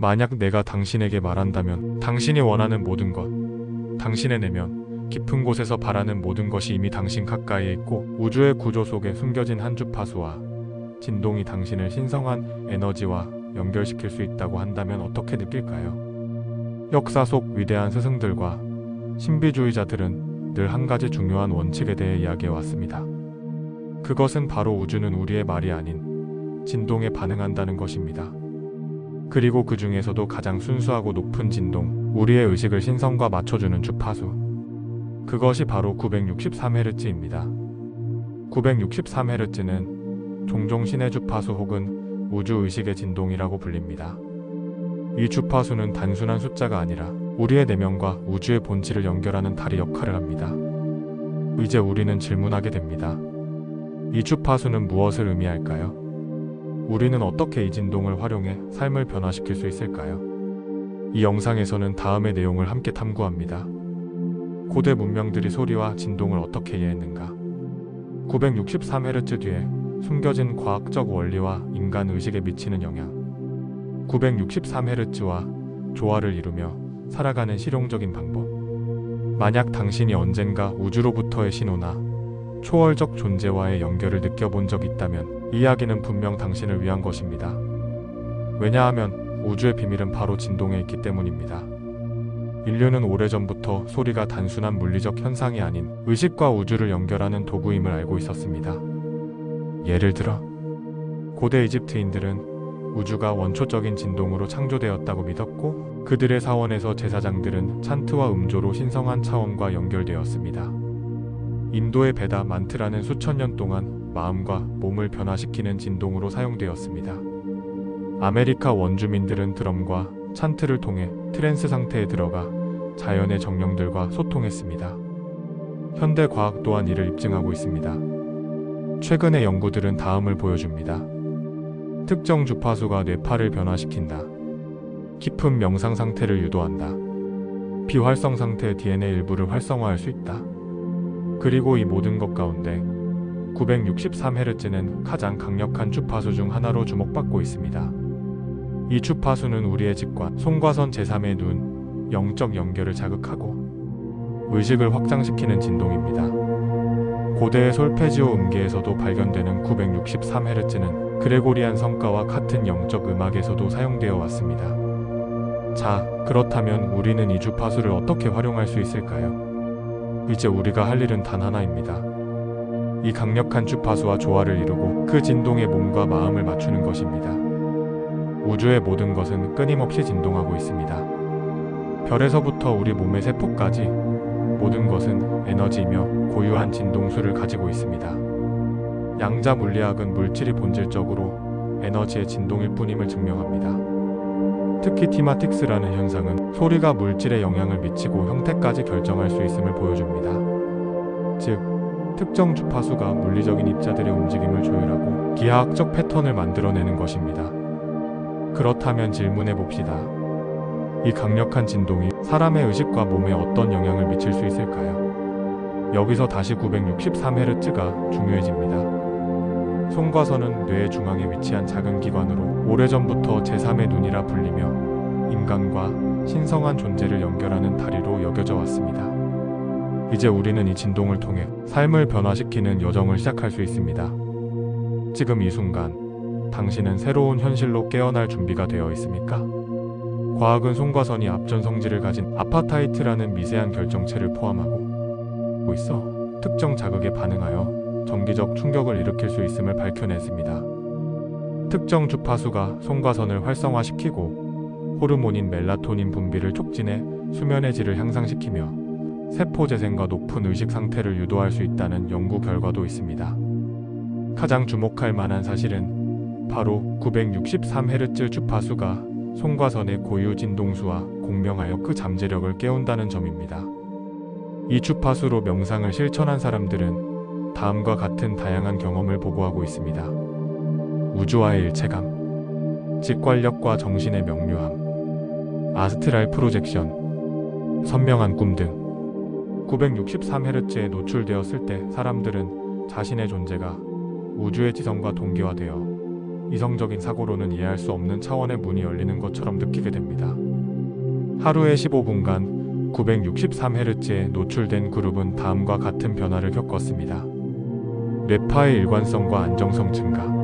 만약 내가 당신에게 말한다면 당신이 원하는 모든 것, 당신의 내면, 깊은 곳에서 바라는 모든 것이 이미 당신 가까이에 있고 우주의 구조 속에 숨겨진 한 주파수와 진동이 당신을 신성한 에너지와 연결시킬 수 있다고 한다면 어떻게 느낄까요? 역사 속 위대한 스승들과 신비주의자들은 늘 한 가지 중요한 원칙에 대해 이야기해 왔습니다. 그것은 바로 우주는 우리의 말이 아닌 진동에 반응한다는 것입니다. 그리고 그 중에서도 가장 순수하고 높은 진동, 우리의 의식을 신성과 맞춰주는 주파수. 그것이 바로 963Hz입니다. 963Hz는 종종 신의 주파수 혹은 우주 의식의 진동이라고 불립니다. 이 주파수는 단순한 숫자가 아니라 우리의 내면과 우주의 본질을 연결하는 다리 역할을 합니다. 이제 우리는 질문하게 됩니다. 이 주파수는 무엇을 의미할까요? 우리는 어떻게 이 진동을 활용해 삶을 변화시킬 수 있을까요? 이 영상에서는 다음의 내용을 함께 탐구합니다. 고대 문명들이 소리와 진동을 어떻게 이해했는가? 963Hz 뒤에 숨겨진 과학적 원리와 인간 의식에 미치는 영향. 963Hz와 조화를 이루며 살아가는 실용적인 방법. 만약 당신이 언젠가 우주로부터의 신호나 초월적 존재와의 연결을 느껴본 적 있다면 이 이야기는 분명 당신을 위한 것입니다. 왜냐하면 우주의 비밀은 바로 진동에 있기 때문입니다. 인류는 오래전부터 소리가 단순한 물리적 현상이 아닌 의식과 우주를 연결하는 도구임을 알고 있었습니다. 예를 들어 고대 이집트인들은 우주가 원초적인 진동으로 창조되었다고 믿었고 그들의 사원에서 제사장들은 찬트와 음조로 신성한 차원과 연결되었습니다. 인도의 베다 만트라는 수천 년 동안 마음과 몸을 변화시키는 진동으로 사용되었습니다. 아메리카 원주민들은 드럼과 찬트를 통해 트랜스 상태에 들어가 자연의 정령들과 소통했습니다. 현대 과학 또한 이를 입증하고 있습니다. 최근의 연구들은 다음을 보여줍니다. 특정 주파수가 뇌파를 변화시킨다. 깊은 명상 상태를 유도한다. 비활성 상태의 DNA 일부를 활성화할 수 있다. 그리고 이 모든 것 가운데 963Hz는 가장 강력한 주파수 중 하나로 주목받고 있습니다. 이 주파수는 우리의 직관, 송과선 제3의 눈, 영적 연결을 자극하고 의식을 확장시키는 진동입니다. 고대의 솔페지오 음계에서도 발견되는 963Hz는 그레고리안 성가와 같은 영적 음악에서도 사용되어 왔습니다. 자, 그렇다면 우리는 이 주파수를 어떻게 활용할 수 있을까요? 이제 우리가 할 일은 단 하나입니다. 이 강력한 주파수와 조화를 이루고 그 진동에 몸과 마음을 맞추는 것입니다. 우주의 모든 것은 끊임없이 진동하고 있습니다. 별에서부터 우리 몸의 세포까지 모든 것은 에너지이며 고유한 진동수를 가지고 있습니다. 양자 물리학은 물질이 본질적으로 에너지의 진동일 뿐임을 증명합니다. 특히 티마틱스라는 현상은 소리가 물질에 영향을 미치고 형태까지 결정할 수 있음을 보여줍니다. 즉, 특정 주파수가 물리적인 입자들의 움직임을 조율하고 기하학적 패턴을 만들어내는 것입니다. 그렇다면 질문해 봅시다. 이 강력한 진동이 사람의 의식과 몸에 어떤 영향을 미칠 수 있을까요? 여기서 다시 963Hz가 중요해집니다. 송과선은 뇌의 중앙에 위치한 작은 기관으로 오래전부터 제3의 눈이라 불리며 인간과 신성한 존재를 연결하는 다리로 여겨져 왔습니다. 이제 우리는 이 진동을 통해 삶을 변화시키는 여정을 시작할 수 있습니다. 지금 이 순간 당신은 새로운 현실로 깨어날 준비가 되어 있습니까? 과학은 송과선이 앞전 성질을 가진 아파타이트라는 미세한 결정체를 포함하고 있어 특정 자극에 반응하여 정기적 충격을 일으킬 수 있음을 밝혀냈습니다. 특정 주파수가 송과선을 활성화시키고 호르몬인 멜라토닌 분비를 촉진해 수면의 질을 향상시키며 세포 재생과 높은 의식 상태를 유도할 수 있다는 연구 결과도 있습니다. 가장 주목할 만한 사실은 바로 963Hz 주파수가 송과선의 고유 진동수와 공명하여 그 잠재력을 깨운다는 점입니다. 이 주파수로 명상을 실천한 사람들은 다음과 같은 다양한 경험을 보고하고 있습니다. 우주와의 일체감, 직관력과 정신의 명료함, 아스트랄 프로젝션, 선명한 꿈 등 963Hz에 노출되었을 때 사람들은 자신의 존재가 우주의 지성과 동기화되어 이성적인 사고로는 이해할 수 없는 차원의 문이 열리는 것처럼 느끼게 됩니다. 하루에 15분간 963Hz에 노출된 그룹은 다음과 같은 변화를 겪었습니다. 뇌파의 일관성과 안정성 증가,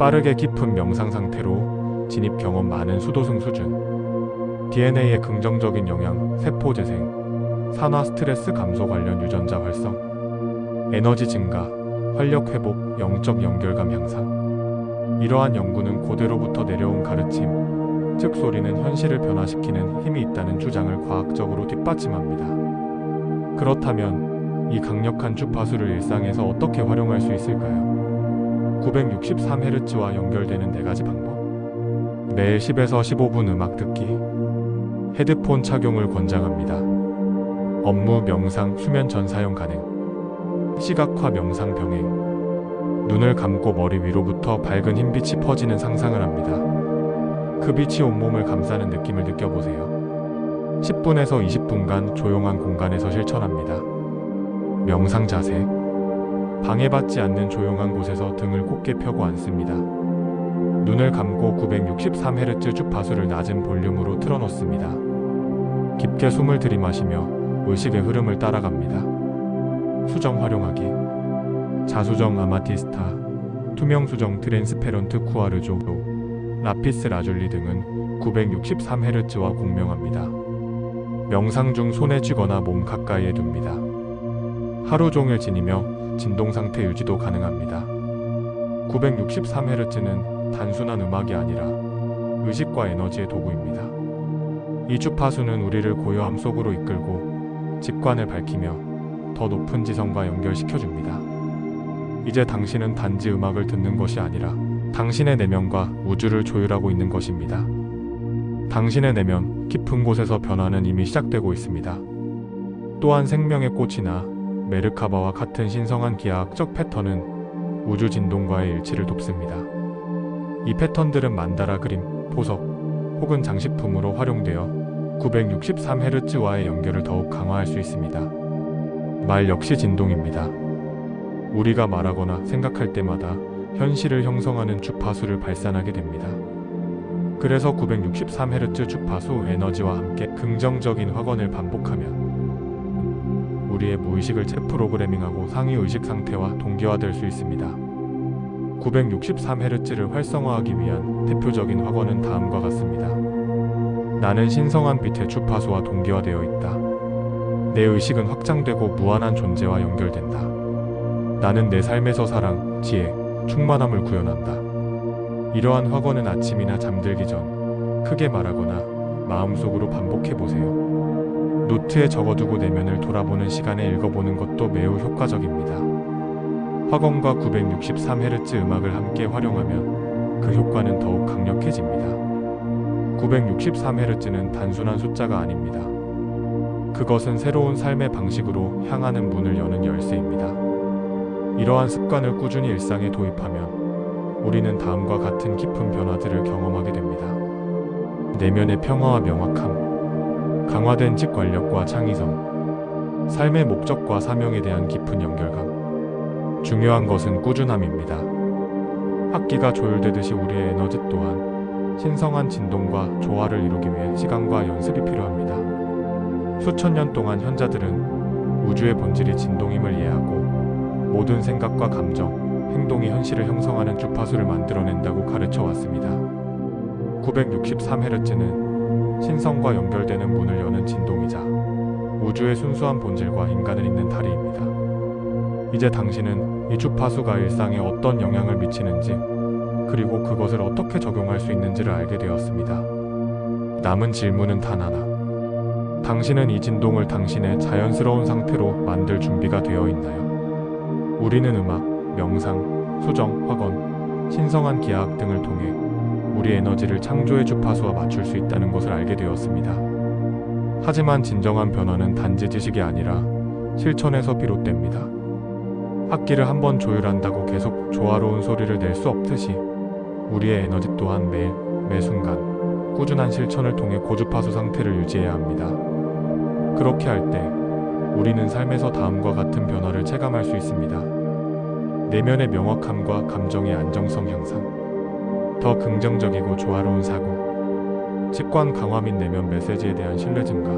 빠르게 깊은 명상 상태로 진입 경험 많은 수도승 수준, DNA의 긍정적인 영향, 세포 재생, 산화 스트레스 감소 관련 유전자 활성, 에너지 증가, 활력 회복, 영적 연결감 향상. 이러한 연구는 고대로부터 내려온 가르침, 즉 소리는 현실을 변화시키는 힘이 있다는 주장을 과학적으로 뒷받침합니다. 그렇다면 이 강력한 주파수를 일상에서 어떻게 활용할 수 있을까요? 963Hz와 연결되는 네 가지 방법. 매일 10에서 15분 음악 듣기. 헤드폰 착용을 권장합니다. 업무, 명상, 수면 전 사용 가능. 시각화 명상 병행. 눈을 감고 머리 위로부터 밝은 흰빛이 퍼지는 상상을 합니다. 그 빛이 온몸을 감싸는 느낌을 느껴보세요. 10분에서 20분간 조용한 공간에서 실천합니다. 명상 자세. 방해받지 않는 조용한 곳에서 등을 곧게 펴고 앉습니다. 눈을 감고 963Hz 주파수를 낮은 볼륨으로 틀어놓습니다. 깊게 숨을 들이마시며 의식의 흐름을 따라갑니다. 수정 활용하기. 자수정 아마티스타, 투명 수정 트랜스페런트 쿠아르조, 라피스 라줄리 등은 963Hz와 공명합니다. 명상 중 손에 쥐거나 몸 가까이에 둡니다. 하루 종일 지니며 진동 상태 유지도 가능합니다. 963Hz는 단순한 음악이 아니라 의식과 에너지의 도구입니다. 이 주파수는 우리를 고요함 속으로 이끌고 직관을 밝히며 더 높은 지성과 연결시켜줍니다. 이제 당신은 단지 음악을 듣는 것이 아니라 당신의 내면과 우주를 조율하고 있는 것입니다. 당신의 내면 깊은 곳에서 변화는 이미 시작되고 있습니다. 또한 생명의 꽃이나 메르카바와 같은 신성한 기하학적 패턴은 우주 진동과의 일치를 돕습니다. 이 패턴들은 만다라 그림, 보석 혹은 장식품으로 활용되어 963Hz와의 연결을 더욱 강화할 수 있습니다. 말 역시 진동입니다. 우리가 말하거나 생각할 때마다 현실을 형성하는 주파수를 발산하게 됩니다. 그래서 963Hz 주파수 에너지와 함께 긍정적인 확언을 반복하면 우리의 무의식을 재프로그래밍하고 상위 의식 상태와 동기화될 수 있습니다. 963Hz를 활성화하기 위한 대표적인 확언은 다음과 같습니다. 나는 신성한 빛의 주파수와 동기화되어 있다. 내 의식은 확장되고 무한한 존재와 연결된다. 나는 내 삶에서 사랑, 지혜, 충만함을 구현한다. 이러한 확언은 아침이나 잠들기 전 크게 말하거나 마음속으로 반복해 보세요. 노트에 적어두고 내면을 돌아보는 시간에 읽어보는 것도 매우 효과적입니다. 확언과 963Hz 음악을 함께 활용하면 그 효과는 더욱 강력해집니다. 963Hz는 단순한 숫자가 아닙니다. 그것은 새로운 삶의 방식으로 향하는 문을 여는 열쇠입니다. 이러한 습관을 꾸준히 일상에 도입하면 우리는 다음과 같은 깊은 변화들을 경험하게 됩니다. 내면의 평화와 명확함, 강화된 직관력과 창의성, 삶의 목적과 사명에 대한 깊은 연결감. 중요한 것은 꾸준함입니다. 학기가 조율되듯이 우리의 에너지 또한 신성한 진동과 조화를 이루기 위해 시간과 연습이 필요합니다. 수천 년 동안 현자들은 우주의 본질이 진동임을 이해하고 모든 생각과 감정, 행동이 현실을 형성하는 주파수를 만들어낸다고 가르쳐 왔습니다. 963Hz는 신성과 연결되는 문을 여는 진동이자 우주의 순수한 본질과 인간을 잇는 다리입니다. 이제 당신은 이 주파수가 일상에 어떤 영향을 미치는지 그리고 그것을 어떻게 적용할 수 있는지를 알게 되었습니다. 남은 질문은 단 하나. 당신은 이 진동을 당신의 자연스러운 상태로 만들 준비가 되어 있나요? 우리는 음악, 명상, 수정, 확언, 신성한 기하학 등을 통해 우리 에너지를 창조의 주파수와 맞출 수 있다는 것을 알게 되었습니다. 하지만 진정한 변화는 단지 지식이 아니라 실천에서 비롯됩니다. 악기를 한번 조율한다고 계속 조화로운 소리를 낼 수 없듯이 우리의 에너지 또한 매일, 매 순간 꾸준한 실천을 통해 고주파수 상태를 유지해야 합니다. 그렇게 할 때 우리는 삶에서 다음과 같은 변화를 체감할 수 있습니다. 내면의 명확함과 감정의 안정성 향상, 더 긍정적이고 조화로운 사고, 직관 강화 및 내면 메시지에 대한 신뢰 증가,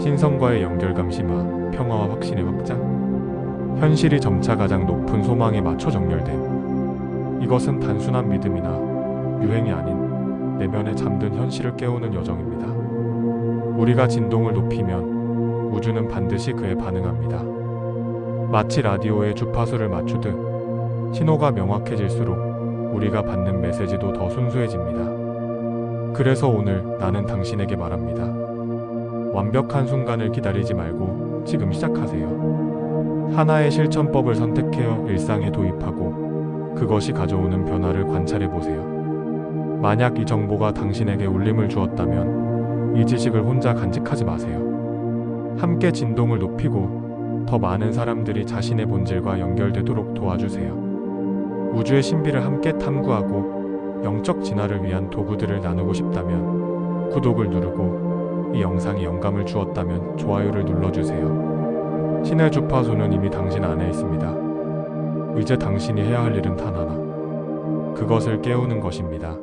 신성과의 연결감 심화, 평화와 확신의 확장, 현실이 점차 가장 높은 소망에 맞춰 정렬됨. 이것은 단순한 믿음이나 유행이 아닌 내면에 잠든 현실을 깨우는 여정입니다. 우리가 진동을 높이면 우주는 반드시 그에 반응합니다. 마치 라디오의 주파수를 맞추듯 신호가 명확해질수록 우리가 받는 메시지도 더 순수해집니다. 그래서 오늘 나는 당신에게 말합니다. 완벽한 순간을 기다리지 말고 지금 시작하세요. 하나의 실천법을 선택해 일상에 도입하고 그것이 가져오는 변화를 관찰해 보세요. 만약 이 정보가 당신에게 울림을 주었다면 이 지식을 혼자 간직하지 마세요. 함께 진동을 높이고 더 많은 사람들이 자신의 본질과 연결되도록 도와주세요. 우주의 신비를 함께 탐구하고 영적 진화를 위한 도구들을 나누고 싶다면 구독을 누르고 이 영상이 영감을 주었다면 좋아요를 눌러주세요. 신의 주파수는 이미 당신 안에 있습니다. 이제 당신이 해야 할 일은 단 하나. 그것을 깨우는 것입니다.